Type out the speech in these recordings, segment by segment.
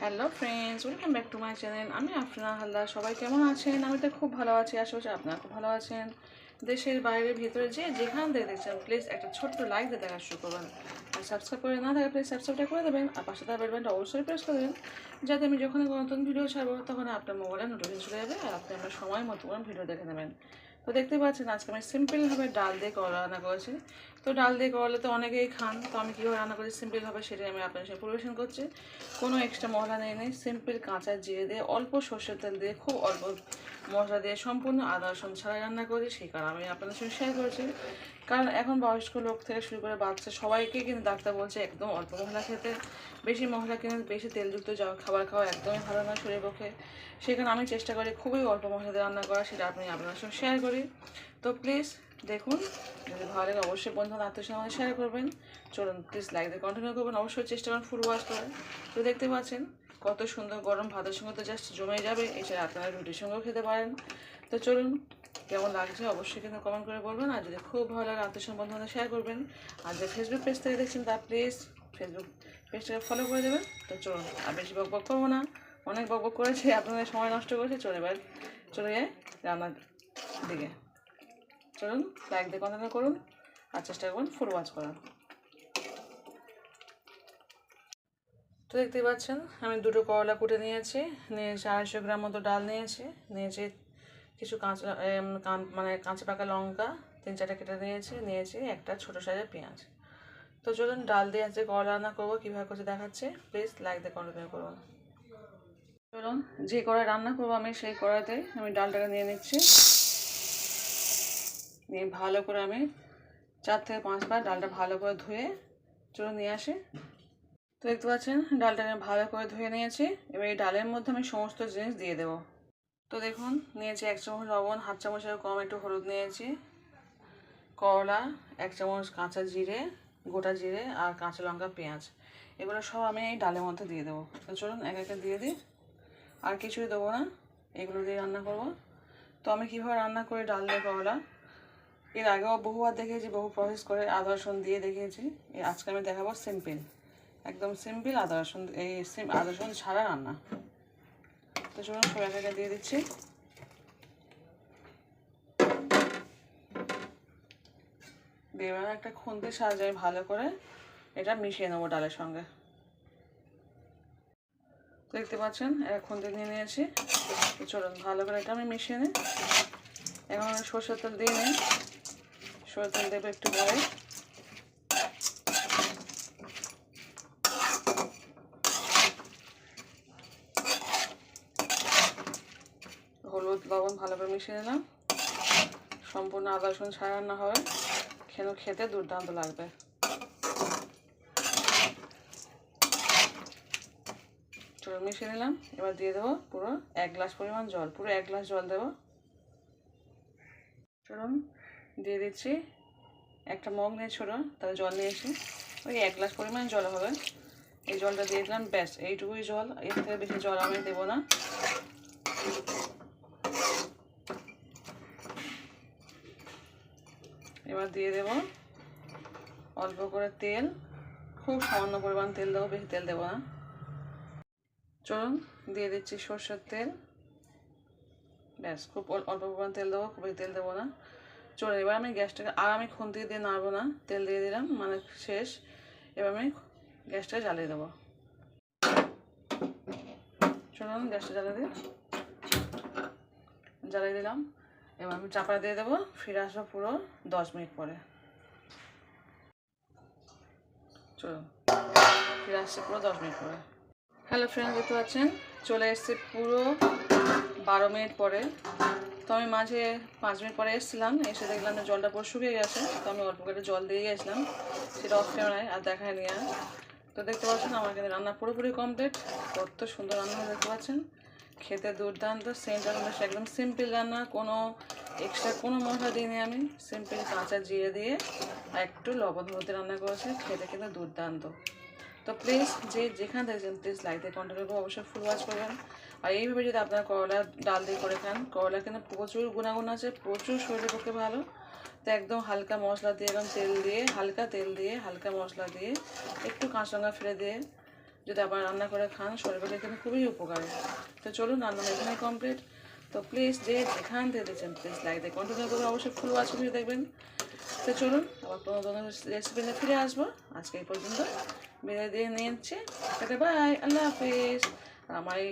Hello friends, welcome back to my channel. আমি আফরিনা হালদার। সবাই কেমন আছেন? আমি তো খুব ভালো আছি, আশা করছি আপনারা খুব ভালো আছেন। দেশের বাইরে, ভিতরে যে যেখান থেকে দেখছেন প্লিজ একটা ছোট্ট লাইক দিয়ে দেখা শুরু করবেন। আর সাবস্ক্রাইব করে না থাকে প্লিজ সাবস্ক্রাইবটা করে দেবেন। আর পাশে থাকা বেলবেনটা অবশ্যই প্রেস করে দেবেন, যাতে আমি যখন কোনো নতুন ভিডিও ছাড়বো তখন আপনার মোবাইলে নোটিফিকেশন চলে যাবে আর আপনি আপনার সময় মতো ভিডিও দেখে নেবেন। তো দেখতে পাচ্ছেন, আজকে আমি সিম্পলভাবে ডাল দিয়ে করলা রান্না করেছি। তো ডাল দিয়ে করলে তো অনেকেই খান, তো আমি কীভাবে রান্না করি সিম্পলভাবে সেটাই আমি আপনার সাথে পরিবেশন করছি। কোনো এক্সট্রা মশলা নেই নেই সিম্পল কাঁচা জিরে দিয়ে অল্প সর্ষের তেল দিয়ে খুব অল্প মশলা দিয়ে সম্পূর্ণ আদা রসুন ছাড়া রান্না করি, সেই কারণে আমি আপনাদের সঙ্গে শেয়ার করেছি। কারণ এখন বয়স্ক লোক থেকে শুরু করে বাচ্চা, সবাইকে কিন্তু ডাক্তার বলছে একদম অল্প মশলা খেতে বেশি মশলা কিনে বেশি তেলযুক্ত খাবার খাওয়া একদমই ভালো নয় শরীরের পক্ষে। সেখানে আমি চেষ্টা করি খুবই অল্প মশলা দিয়ে রান্না করা, সেটা আপনি আপনার সঙ্গে শেয়ার করি। তো প্লিজ দেখুন, যদি ভালো লাগে অবশ্যই বন্ধু আত্মীয় আমাদের শেয়ার করবেন। চলুন প্লিজ লাইক দিয়ে কন্টিনিউ করবেন, অবশ্যই চেষ্টা করুন ফুল ওয়াশ করে। তো দেখতে পাচ্ছেন, কত সুন্দর গরম, ভাতের সঙ্গে তো জাস্ট জমে যাবে, এছাড়া আপনারা রুটির সঙ্গেও খেতে পারেন। তো চলুন কেমন লাগছে অবশ্যই কিন্তু কমেন্ট করে বলবেন। আর যদি খুব ভালো লাগে আত্মীয় বন্ধুদের শেয়ার করবেন। আর যে ফেসবুক পেজ থেকে দেখছেন তা প্লিজ ফেসবুক পেজটাকে ফলো করে দেবেন। তো চলুন, আর বেশি বক বক করব না। অনেক বক বক করেছে, আপনাদের সময় নষ্ট করেছে। চলে এবার চলে যায় রান্নার দিকে। চলুন লাইক দিয়ে কন্টিনিউ করুন, আর চেষ্টা করুন ফুল ওয়াচ করার। তো দেখতে পাচ্ছেন, আমি দুটো করলা কুটে নিয়েছি নিয়েছি আড়াইশো গ্রাম মতো ডাল নিয়েছি নিয়েছি কিছু কাঁচা মানে কাঁচা পাকা লঙ্কা তিন চারটে কেটে নিয়েছি নিয়েছি একটা ছোটো সাইজের পেঁয়াজ। তো চলুন ডাল দিয়ে আজকে করলা রান্না করব, কীভাবে করছে দেখাচ্ছে। প্লিজ লাইক দিয়ে কন্টিনিউ করুন। চলুন, যে কড়াই রান্না করব আমি, সেই কড়াইতে আমি ডালটাকে নিয়ে নিচ্ছি। নিয়ে ভালো করে আমি চার থেকে পাঁচবার ডালটা ভালো করে ধুয়ে চলুন নিয়ে আসি। তো দেখতে পাচ্ছেন, ডালটাকে ভালো করে ধুয়ে নিয়েছি। এবার এই ডালের মধ্যে আমি সমস্ত জিনিস দিয়ে দেবো। তো দেখুন, নিয়েছি এক চামচ লবণ, হাফ চামচের কম একটু হলুদ নিয়েছি, করলা, এক চামচ কাঁচা জিরে, গোটা জিরে আর কাঁচা লঙ্কা, পেঁয়াজ। এগুলো সব আমি এই ডালের মধ্যে দিয়ে দেবো। তো চলুন, এক একটা দিয়ে দিই। আর কিছুই দেবো না, এগুলো দিয়ে রান্না করব। তো আমি কীভাবে রান্না করি ডাল দিয়ে করলা? এর আগেও বহুবার দেখেছি বহু প্রসেস করে আদা, রসুন দিয়ে দেখিয়েছি। আজকে আমি দেখাবো সিম্পল একদম সিম্পল আদা, রসুন, এই সিম আদা, রসুন ছাড়া রান্না। তো চলুন সব এক দিয়ে দিচ্ছি। এবার একটা খুন্তির সাহায্যে আমি ভালো করে এটা মিশিয়ে নেব ডালের সঙ্গে। দেখতে পাচ্ছেন এক খুন্তি নিয়ে নিয়েছি। তো চলুন, ভালো করে এটা আমি মিশিয়ে নিই। এখন সরষের তেল দিয়ে নিই। সরষের তেল দেবো একটু পরে হলুদ লবণ ভালো করে মিশিয়ে নিলাম। সম্পূর্ণ আদা, রসুন, ছাড়া রান্না হবে। খেনো খেতে দুর্দান্ত লাগবে। চলো মিশিয়ে নিলাম। এবার দিয়ে দেবো পুরো এক গ্লাস পরিমাণ জল। পুরো এক গ্লাস জল দেবো। চলুন, দিয়ে দিচ্ছি একটা মগ নিয়ে ছোটো তাহলে জল নিয়েছি ওই এক গ্লাস পরিমাণ জল হবে। এই জলটা দিয়ে দিলাম, ব্যাস, এইটুকুই জল। এর থেকে বেশি জল আমি দেবো না। এবার দিয়ে দেব অল্প করে তেল, খুব সামান্য পরিমাণ তেল দেবো, বেশি তেল দেবো না। চলুন, দিয়ে দিচ্ছি সর্ষের তেল। ব্যাস, খুব অল্প পরিমাণ তেল দেবো, খুব তেল দেবো না। চলুন, এবার আমি গ্যাসটাকে, আর আমি খুন্তি দিয়ে নাড়বো না, তেল দিয়ে দিলাম মানে শেষ। এবার আমি গ্যাসটা জ্বালিয়ে দেবো। চলুন, গ্যাসটা জ্বালিয়ে দিই। জ্বালিয়ে দিলাম। এবার আমি চাপা দিয়ে দেবো, ফিরে আসব পুরো দশ মিনিট পরে। চলুন, ফিরে আসছে পুরো দশ মিনিট পরে। হ্যালো ফ্রেন্ড দেখতে পাচ্ছেন? চলে এসছে পুরো বারো মিনিট পরে। তো আমি মাঝে পাঁচ মিনিট পরে এসেছিলাম, এসে দেখলাম যে জলটা পুরো শুকিয়ে গেছে, তো আমি অল্প করে জল দিয়ে গেছিলাম, সেটা অফ ক্যামেরায় আর দেখায়নি আর। তো দেখতে পাচ্ছেন, আমার কিন্তু রান্না পুরোপুরি কমপ্লিট কত সুন্দর রান্না দেখতে পাচ্ছেন? খেতে দুর্দান্ত, সেন্ট একদম সিম্পল রান্না, কোনো এক্সট্রা কোনো মশলা দিইনি আমি সিম্পল কাঁচা জিরে দিয়ে একটু লবণ হলুদে রান্না করেছি, খেতে কিন্তু দুর্দান্ত। তো প্লিজ যে যেখান থেকে প্লিজ লাইক দিয়ে কন্টিনিউ করব অবশ্যই ফুল ওয়াচ করবেন। আর এইভাবে যদি আপনারা করলা ডাল দিয়ে করে খান, করলা কিন্তু প্রচুর গুণাগুণ আছে, প্রচুর শরীরের পক্ষে ভালো। তো একদম হালকা মশলা দিয়ে, একদম তেল দিয়ে, হালকা তেল দিয়ে, হালকা মশলা দিয়ে, একটু কাঁচা লঙ্কা ফেলে দিয়ে যদি আবার রান্না করে খান শরীরের এখানে খুবই উপকারী। তো চলুন, রান্না এখানে কমপ্লিট তো প্লিজ যে যেখান থেকে দেখছেন প্লিজ লাইক দিয়ে কন্টিনিউ করবেন অবশ্যই ফুল ওয়াচ ভিডিও দেখবেন। তো চলুন, আবার কোনো নতুন রেসিপি নিয়ে ফিরে আসব। আজকে এই পর্যন্ত বিদায় দিয়ে নিয়ে নিয়েছি টাটা বাই আল্লাহ হাফিজ। আমার এই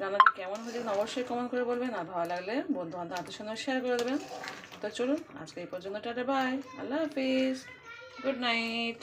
রান্নাটি কেমন হয়েছে অবশ্যই কমেন্ট করে বলবেন, আর ভালো লাগলে বন্ধু বান্ধব আত্মীয় সঙ্গে শেয়ার করে দেবেন। তো চলুন, আজকে এই পর্যন্ত, টাটা বাই আল্লাহ হাফিজ। Good night